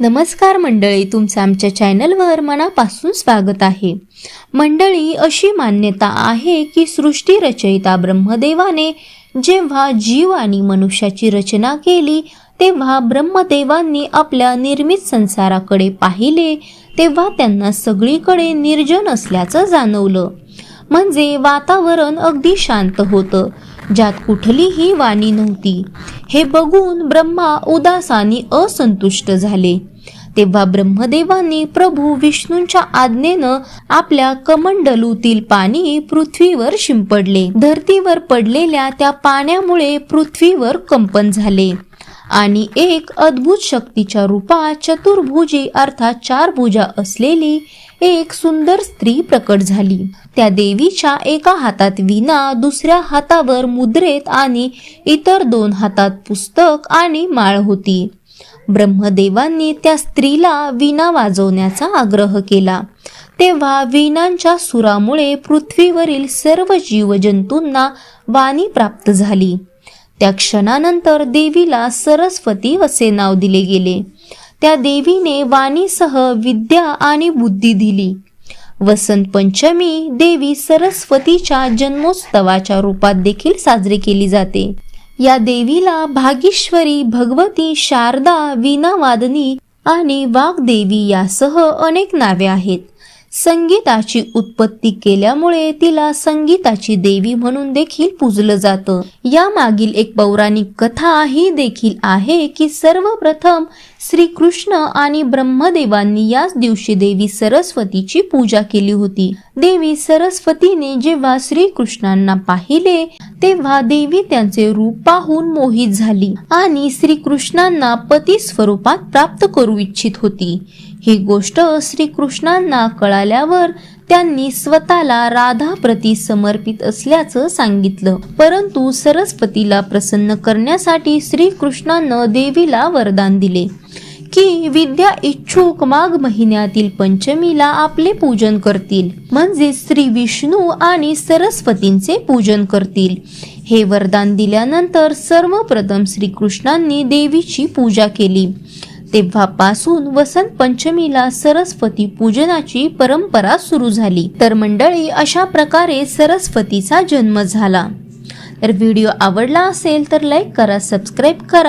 नमस्कार मंडळी तुमचं आमच्या चॅनलवर मनापासून स्वागत आहे. मंडळी अशी मान्यता आहे की सृष्टी रचयिता ब्रह्मदेवाने जेव्हा जीव आणि मनुष्याची रचना केली तेव्हा ब्रह्मदेवांनी आपल्या निर्मित संसाराकडे पाहिले तेव्हा त्यांना सगळीकडे निर्जन असल्याचं जाणवलं. म्हणजे वातावरण अगदी शांत होतं. ज्यात कुठलीही वाणी नव्हती. हे बघून ब्रह्मा उदास आणि असंतुष्ट झाले. तेव्हा ब्रह्मदेवांनी प्रभू विष्णूंच्या आज्ञेनं आपल्या कमंडलूतील पाणी पृथ्वीवर शिंपडले. धरतीवर पडलेल्या त्या पाण्यामुळे पृथ्वीवर कंपन झाले. आणि एक अद्भुत शक्तीच्या रूपात चतुर्भुजी अर्थात चार भुजा असलेली एक सुंदर स्त्री प्रकट झाली. त्या देवीच्या एका हातात विना दुसऱ्या हातावर मुद्रेत आणि इतर दोन हातात पुस्तक आणि माळ होती. ब्रह्मदेवांनी त्या स्त्रीला विना वाजवण्याचा आग्रह केला. तेव्हा विनांच्या सुरामुळे पृथ्वीवरील सर्व जीवजंतूंना वाणी प्राप्त झाली. त्या क्षणानंतर देवीला सरस्वती असे नाव दिले गेले. त्या देवीने वाणीसह विद्या आणि बुद्धी दिली. वसंत पंचमी देवी सरस्वतीच्या जन्मोत्सवाच्या रूपात देखील साजरी केली जाते. या देवीला भागीश्वरी भगवती शारदा वीणावादनी आणि वाग्देवी यासह अनेक नावे आहेत. संगीताची उत्पत्ती केल्यामुळे तिला संगीताची देवी म्हणून देखील पूजलं जातं. या मागील एक पौराणिक कथा ही देखील आहे की सर्वप्रथम श्रीकृष्ण आणि ब्रह्मदेवांनी याच दिवशी देवी सरस्वतीची पूजा केली होती. देवी सरस्वतीने जेव्हा श्रीकृष्णांना पाहिले तेव्हा देवी त्यांचे रूप पाहून मोहित झाली आणि श्रीकृष्णांना पती स्वरूपात प्राप्त करू इच्छित होती. ही गोष्ट श्रीकृष्णांना कळाल्यावर त्यांनी स्वतःला राधा प्रती समर्पित असल्याचं सांगितलं. परंतु सरस्वतीला प्रसन्न करण्यासाठी श्रीकृष्णानं देवीला वरदान दिले. की विद्या इच्छुक माघ महिन्यातील पंचमीला आपले पूजन करतील. म्हणजे श्री विष्णू आणि सरस्वतींचे पूजन करतील. हे वरदान दिल्यानंतर सर्वप्रथम श्रीकृष्णांनी देवीची पूजा केली. तेव्हापासून वसंत पंचमीला सरस्वती पूजनाची परंपरा सुरू झाली. तर मंडळी अशा प्रकारे सरस्वतीचा जन्म झाला. तर व्हिडिओ आवडला असेल तर लाईक करा सबस्क्राईब करा.